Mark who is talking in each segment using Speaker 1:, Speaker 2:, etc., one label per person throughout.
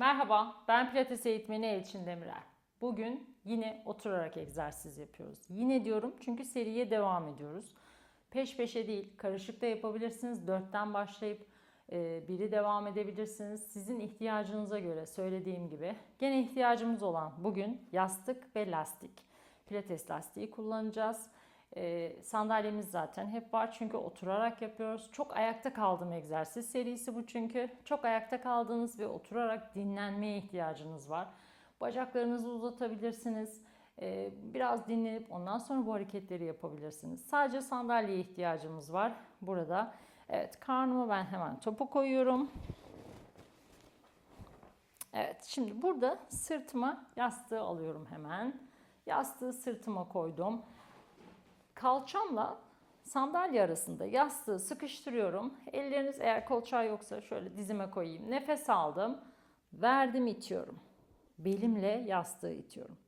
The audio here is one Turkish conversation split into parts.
Speaker 1: Merhaba, ben Pilates eğitmeni Elçin Demirer. Bugün yine oturarak egzersiz yapıyoruz. Yine diyorum çünkü seriye devam ediyoruz. Peş peşe değil, karışık da yapabilirsiniz. Dörtten başlayıp e, biri devam edebilirsiniz. Sizin ihtiyacınıza göre söylediğim gibi. Gene ihtiyacımız olan bugün yastık ve lastik. Pilates lastiği kullanacağız. E, sandalyemiz zaten hep var çünkü oturarak yapıyoruz. Çok ayakta kaldığım egzersiz serisi bu çünkü. Çok ayakta kaldığınız ve oturarak dinlenmeye ihtiyacınız var. Bacaklarınızı uzatabilirsiniz. E, biraz dinlenip ondan sonra bu hareketleri yapabilirsiniz. Sadece sandalyeye ihtiyacımız var burada. Evet karnıma ben hemen topu koyuyorum. Evet şimdi burada sırtıma yastığı alıyorum hemen. Yastığı sırtıma koydum. Kalçamla sandalye arasında yastığı sıkıştırıyorum. Elleriniz eğer kolçağı yoksa şöyle dizime koyayım. Nefes aldım. Verdim itiyorum. Belimle yastığı itiyorum.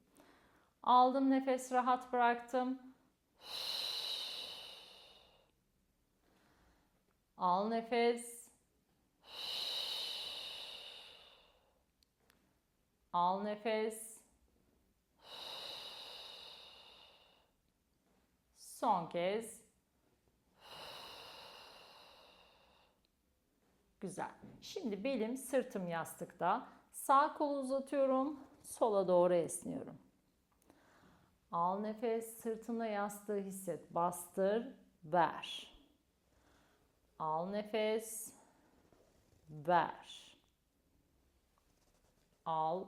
Speaker 1: Aldım nefes rahat bıraktım. Al nefes. Al nefes. Son kez. Güzel. Şimdi belim sırtım yastıkta. Sağ kolu uzatıyorum. Sola doğru esniyorum. Al nefes. Sırtına yastığı hisset. Bastır. Ver. Al nefes. Ver. Al.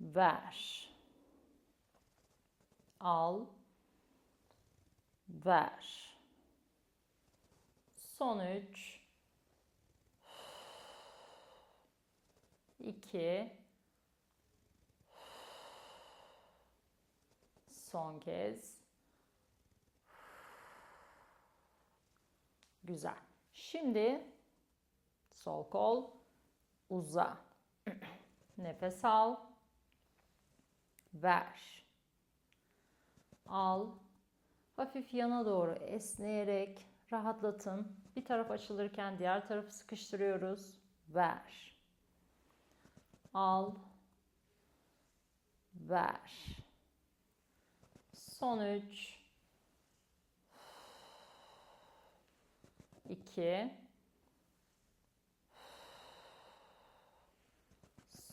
Speaker 1: Ver. Al. Ver. Son üç. İki. Son kez. Güzel. Şimdi sol kol uza. Nefes al. Ver. Al. Hafif yana doğru esneyerek rahatlatın. Bir taraf açılırken diğer tarafı sıkıştırıyoruz. Ver. Al. Ver. Son üç. 2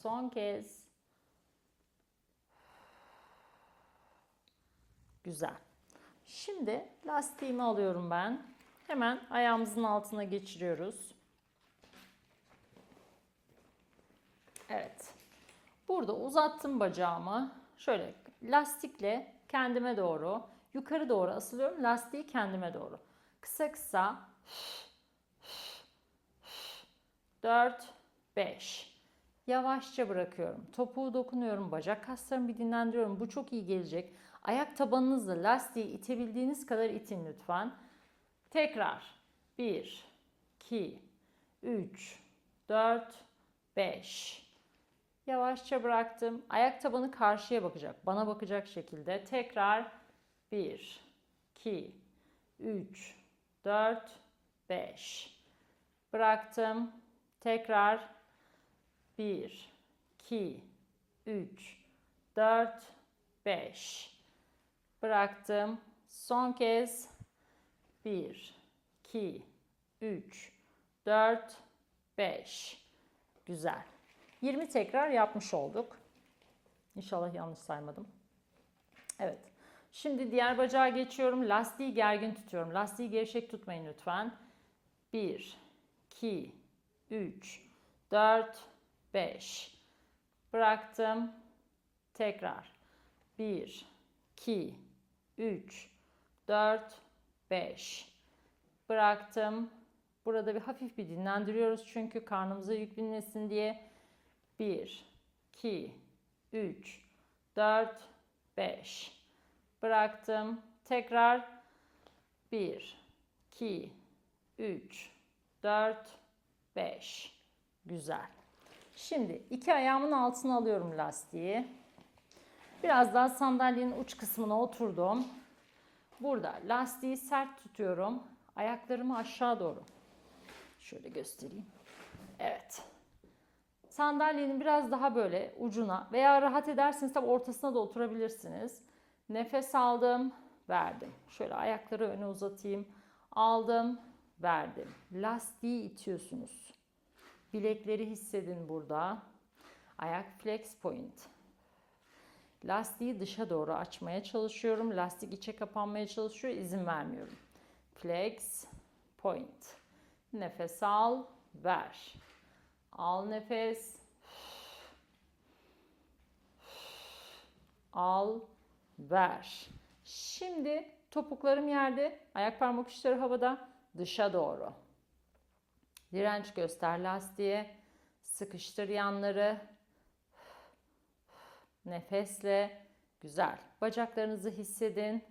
Speaker 1: Son kez Güzel. Şimdi lastiğimi alıyorum ben. Hemen ayağımızın altına geçiriyoruz. Evet. Burada uzattım bacağımı. Şöyle lastikle kendime doğru, yukarı doğru asılıyorum. Lastiği kendime doğru. Kısa kısa 4 5 Yavaşça bırakıyorum. Topuğu dokunuyorum. Bacak kaslarımı bir dinlendiriyorum. Bu çok iyi gelecek. Ayak tabanınızla lastiği itebildiğiniz kadar itin lütfen. Tekrar. 1 2 3 4 5 Yavaşça bıraktım. Ayak tabanı karşıya bakacak. Bana bakacak şekilde. Tekrar 1 2 3 4 5 Bıraktım. Tekrar 1 2 3 4 5 Bıraktım. Son kez 1 2 3 4 5 Güzel. 20 tekrar yapmış olduk. İnşallah yanlış saymadım. Evet. Şimdi diğer bacağa geçiyorum. Lastiği gergin tutuyorum. Lastiği gevşek tutmayın lütfen. 1 2 3 4 5 Bıraktım. Tekrar. 1 2 3 4 5 Bıraktım. Burada bir hafif bir dinlendiriyoruz çünkü karnımıza yük binmesin diye. 1 2 3 4 5 Bıraktım. Tekrar 1 2 3 4 5 Güzel. Şimdi iki ayağımın altına alıyorum lastiği. Biraz daha sandalyenin uç kısmına oturdum. Burada lastiği sert tutuyorum. Ayaklarımı aşağı doğru. Şöyle göstereyim. Evet. Sandalyenin biraz daha böyle ucuna veya rahat ederseniz tabi ortasına da oturabilirsiniz. Nefes aldım, verdim. Şöyle ayakları öne uzatayım. Aldım, verdim. Lastiği itiyorsunuz. Bilekleri hissedin burada. Ayak flex point. Lastiği dışa doğru açmaya çalışıyorum. Lastik içe kapanmaya çalışıyor. İzin vermiyorum. Flex point. Nefes al, ver. Al nefes. Al, ver. Şimdi topuklarım yerde, ayak parmak uçları havada, dışa doğru. Direnç göster lastiğe. Sıkıştır yanları. Nefesle. Güzel. Bacaklarınızı hissedin.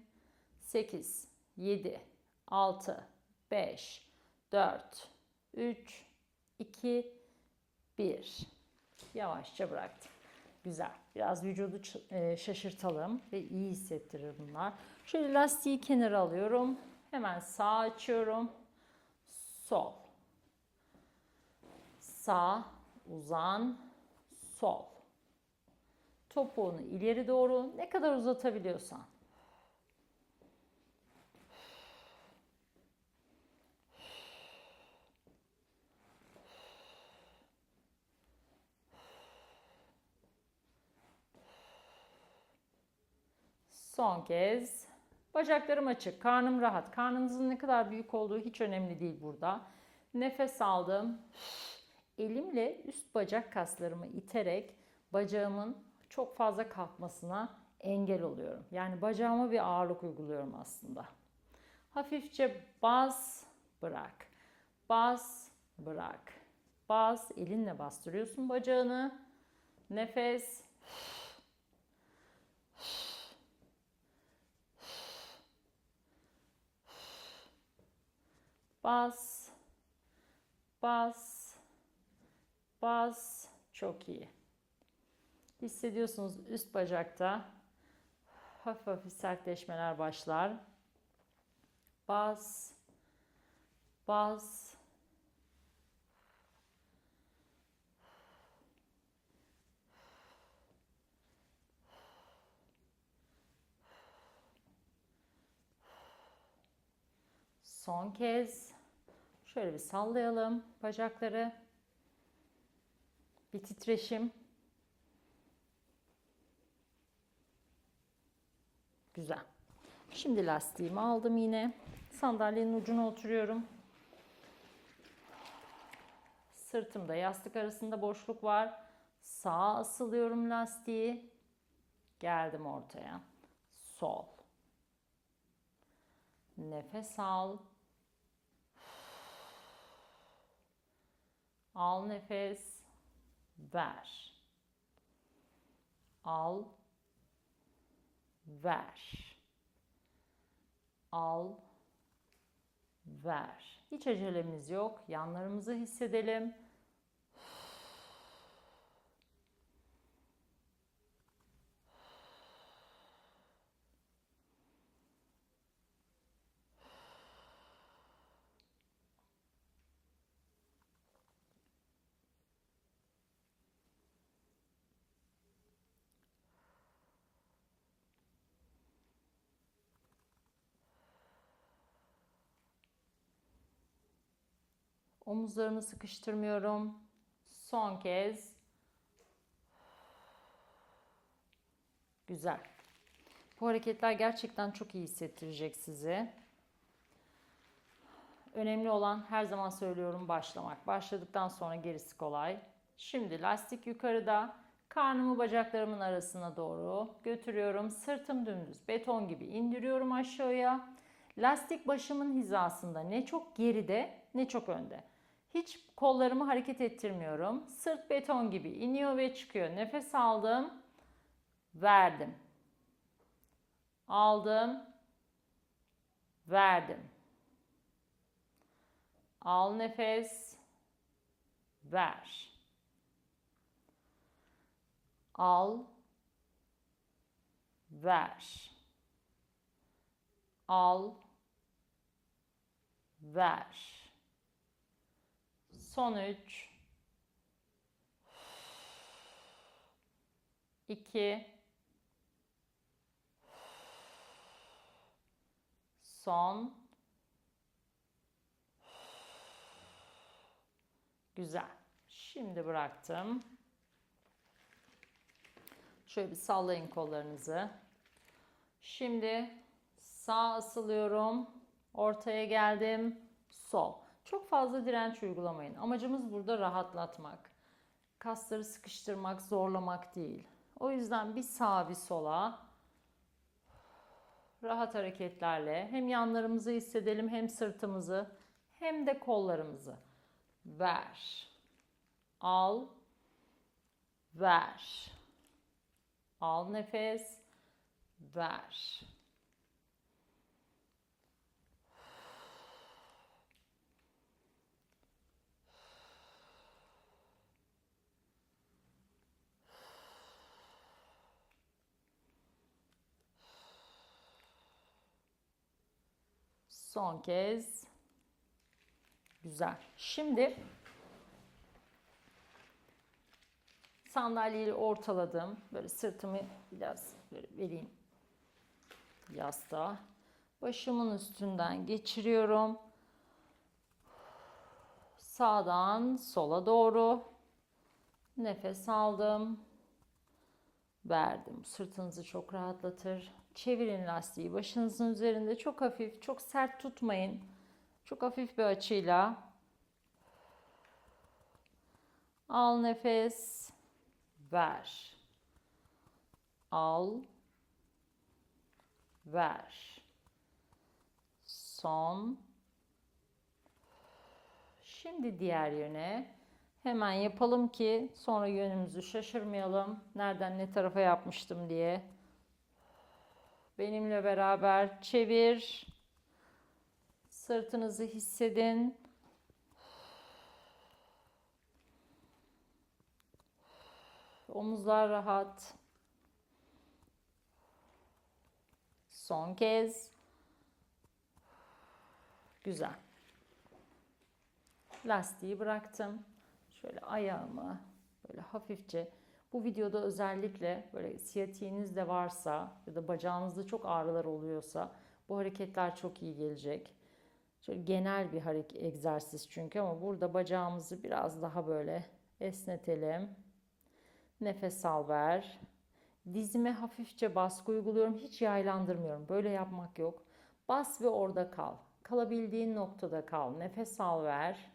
Speaker 1: 8, 7, 6, 5, 4, 3, 2, 1. Yavaşça bıraktım. Güzel. Biraz vücudu e, şaşırtalım ve iyi hissettirir bunlar. Şöyle lastiği kenara alıyorum. Hemen sağ açıyorum. Sol. Sağ, uzan, sol. Topuğunu ileri doğru ne kadar uzatabiliyorsan. Son kez. Bacaklarım açık, karnım rahat. Karnınızın ne kadar büyük olduğu hiç önemli değil burada. Nefes aldım. Elimle üst bacak kaslarımı iterek bacağımın çok fazla kalkmasına engel oluyorum. Yani bacağıma bir ağırlık uyguluyorum aslında. Hafifçe bas, bırak. Bas, bırak. Bas, elinle bastırıyorsun bacağını. Nefes, Bas. Bas. Bas. Çok iyi. Hissediyorsunuz üst bacakta hafif hafif sertleşmeler başlar. Bas. Bas. Son kez şöyle bir sallayalım bacakları. Bir titreşim. Güzel. Şimdi lastiğimi aldım yine. Sandalyenin ucuna oturuyorum. Sırtımda yastık arasında boşluk var. Sağa asılıyorum lastiği. Geldim ortaya. Sol. Nefes al. Al nefes. Ver. Al. Ver. Al. Ver. Hiç acelemiz yok. Yanlarımızı hissedelim. Omuzlarımı sıkıştırmıyorum. Son kez. Güzel. Bu hareketler gerçekten çok iyi hissettirecek sizi. Önemli olan her zaman söylüyorum başlamak. Başladıktan sonra gerisi kolay. Şimdi lastik yukarıda. Karnımı bacaklarımın arasına doğru götürüyorum. Sırtım dümdüz beton gibi indiriyorum aşağıya. Lastik başımın hizasında ne çok geride ne çok önde. Hiç kollarımı hareket ettirmiyorum. Sırt beton gibi iniyor ve çıkıyor. Nefes aldım. Verdim. Aldım. Verdim. Al nefes. Ver. Al. Ver. Al. Ver. Son üç. 2 Son Güzel. Şimdi bıraktım. Şöyle bir sallayın kollarınızı. Şimdi sağ asılıyorum. Ortaya geldim. Sol. Çok fazla direnç uygulamayın. Amacımız burada rahatlatmak. Kasları sıkıştırmak, zorlamak değil. O yüzden bir sağa bir sola rahat hareketlerle hem yanlarımızı hissedelim hem sırtımızı hem de kollarımızı. Ver. Al. Ver. Al nefes. Ver. Son kez. Güzel. Şimdi sandalyeyi ortaladım. Böyle sırtımı biraz böyle vereyim yastığa. Başımın üstünden geçiriyorum. Sağdan sola doğru nefes aldım. Verdim. Sırtınızı çok rahatlatır. Çevirin lastiği başınızın üzerinde çok hafif, çok sert tutmayın. Çok hafif bir açıyla. Al nefes. Ver. Al. Ver. Son. Şimdi diğer yöne. Hemen yapalım ki sonra yönümüzü şaşırmayalım. Nereden ne tarafa yapmıştım diye. Benimle beraber çevir. Sırtınızı hissedin. Omuzlar rahat. Son kez. Güzel. Lastiği bıraktım. Şöyle ayağımı böyle hafifçe bu videoda özellikle böyle siyatiğiniz de varsa ya da bacağınızda çok ağrılar oluyorsa bu hareketler çok iyi gelecek. Şöyle genel bir hareket egzersiz çünkü ama burada bacağımızı biraz daha böyle esnetelim. Nefes al ver. Dizime hafifçe baskı uyguluyorum. Hiç yaylandırmıyorum. Böyle yapmak yok. Bas ve orada kal. Kalabildiğin noktada kal. Nefes al ver.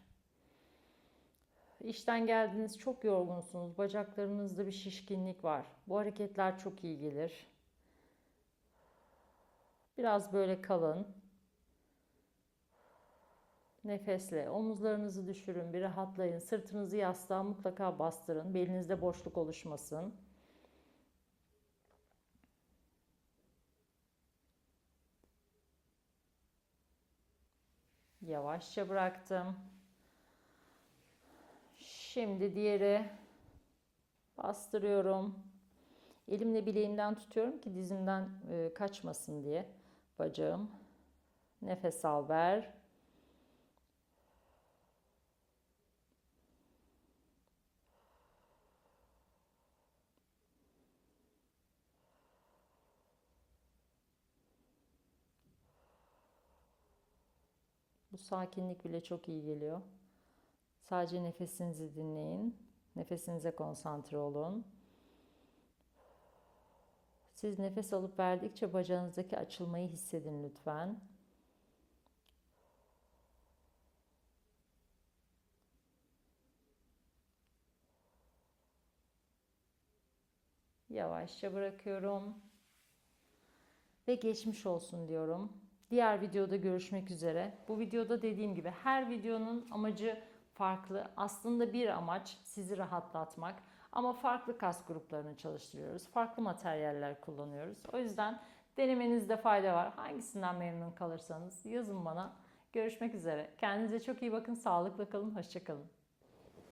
Speaker 1: İşten geldiniz çok yorgunsunuz. Bacaklarınızda bir şişkinlik var. Bu hareketler çok iyi gelir. Biraz böyle kalın. Nefesle omuzlarınızı düşürün, bir rahatlayın. Sırtınızı yastığa mutlaka bastırın. Belinizde boşluk oluşmasın. Yavaşça bıraktım. Şimdi diğeri bastırıyorum. Elimle bileğimden tutuyorum ki dizimden e, kaçmasın diye bacağım. Nefes al ver. Bu sakinlik bile çok iyi geliyor. Sadece nefesinizi dinleyin. Nefesinize konsantre olun. Siz nefes alıp verdikçe bacağınızdaki açılmayı hissedin lütfen. Yavaşça bırakıyorum. Ve geçmiş olsun diyorum. Diğer videoda görüşmek üzere. Bu videoda dediğim gibi her videonun amacı farklı. Aslında bir amaç sizi rahatlatmak ama farklı kas gruplarını çalıştırıyoruz. Farklı materyaller kullanıyoruz. O yüzden denemenizde fayda var. Hangisinden memnun kalırsanız yazın bana. Görüşmek üzere. Kendinize çok iyi bakın. Sağlıkla kalın. Hoşçakalın.